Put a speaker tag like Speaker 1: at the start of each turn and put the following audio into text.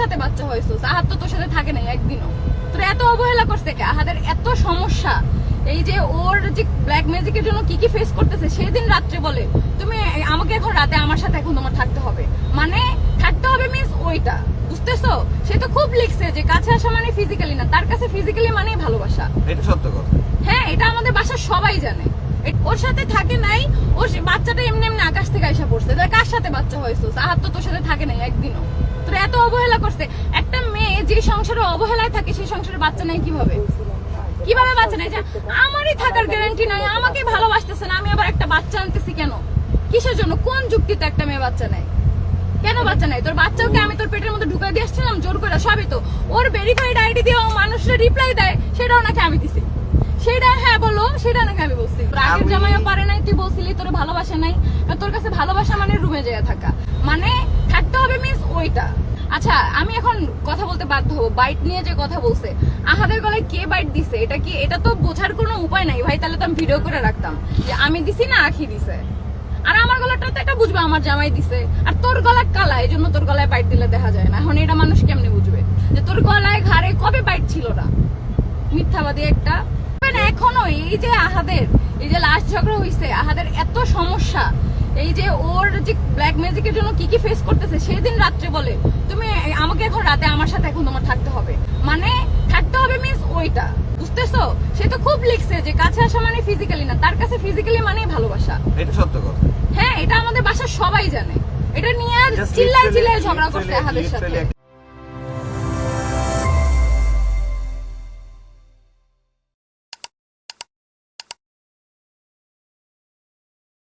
Speaker 1: সাথে বাচ্চা হয়েছো আহাত তো তোর সাথে থাকে নাই একদিনও। তোর এত অবহেলা করছে কে? আহাদের এত সমস্যা। এই যে ওর যে ব্ল্যাক ম্যাজিকের জন্য কি কি ফেস করতেছে সেদিন রাত্রে বলে তুমি আমাকে এখন রাতে আমার সাথে এখন তোমার থাকতে হবে। মানে থাকতে হবে মিন্স ওইটা বুঝতেছো? সে তো খুব লিখছে যে কাছে আসা মানে ফিজিক্যালি না তার কাছে ফিজিক্যালি মানেই ভালোবাসা।
Speaker 2: এটা সত্য কথা।
Speaker 1: হ্যাঁ এটা আমাদের বাসার সবাই জানে। ওর সাথে থাকে নাই ওর বাচ্চাটা এমনি এমনি আকাশ থেকে এসে পড়ছে। তাহলে কার সাথে বাচ্চা হয়েছো আহাত তো তোর সাথে থাকে নাই একদিনও। তোর এত অবহেলা করছে। একটা মেয়ে যে সংসারে অবহেলায় থাকে সেই সংসারে বাচ্চা নাই কীভাবে? কীভাবে বাচ্চা নেই আমারই থাকার গ্যারান্টি নাই আমাকে ভালোবাসতেছে না আমি আবার একটা বাচ্চা আনতেছি কেন? কিসের জন্য? কোন যুক্তিতে একটা মেয়ে বাচ্চা নেয়? কেন বাচ্চা নাই তোর বাচ্চাকে আমি তোর পেটের মধ্যে ঢুকাই দিয়ে আসছিলাম জোর করে সবই তো। ওর ভেরিফাইড আইডি দিয়ে ও মানুষরা রিপ্লাই দেয় সেটাও নাকি আমি দিছি। সেটা হ্যাঁ বলো সেটা নাকি আমি বলছি। আগের জামাইও পারে নাই তুই বলছিলি তোর ভালোবাসা নাই। তোর কাছে ভালোবাসা মানে রুমে যেয়ে থাকা। মানে ওইটা আচ্ছা আমি এখন কথা বলতে বাধ্য হব। বাইট নিয়ে যে কথা বলছে, আহাদের গলায় কে বাইট দিছে? এটা কি এটা তো বোঝার কোনো উপায় নাই ভাই, তাহলে তো আমি ভিডিও করে রাখতাম। যে আমি দিছি না আখি দিছে। আর আমার গলাটা তো এটা বুঝবে, আমার জামাই দিছে। আর তোর গলা কালা এই জন্য তোর গলায় বাইট দিলে দেখা যায় না। এখন এটা মানুষ কেমনে বুঝবে? যে তোর গলায় ঘাড়ে কবে বাইট ছিল না? মিথ্যাবাদী একটা। এখনও এই যে আহাদের, এই যে লাস্ট ঝগড়া হইছে, আহাদের এত সমস্যা। এই যে ওর যে ব্ল্যাক ম্যাজিকের জন্য কি কি ফেস করতেছে সেদিন রাত্রে বলে তুমি আমাকে এখন রাতে আমার সাথে এখন তোমার থাকতে হবে। মানে থাকতে হবে মিস ওইটা বুঝতেছো? সে তো খুব লিখছে যে কাছে আসা মানে ফিজিক্যালি না তার কাছে ফিজিক্যালি মানেই ভালোবাসা।
Speaker 2: এটা সত্য কথা।
Speaker 1: হ্যাঁ এটা আমাদের বাসার সবাই জানে। এটা নিয়ে চিল্লায় চিল্লায় ঝগড়া করছে হাদের সাথে।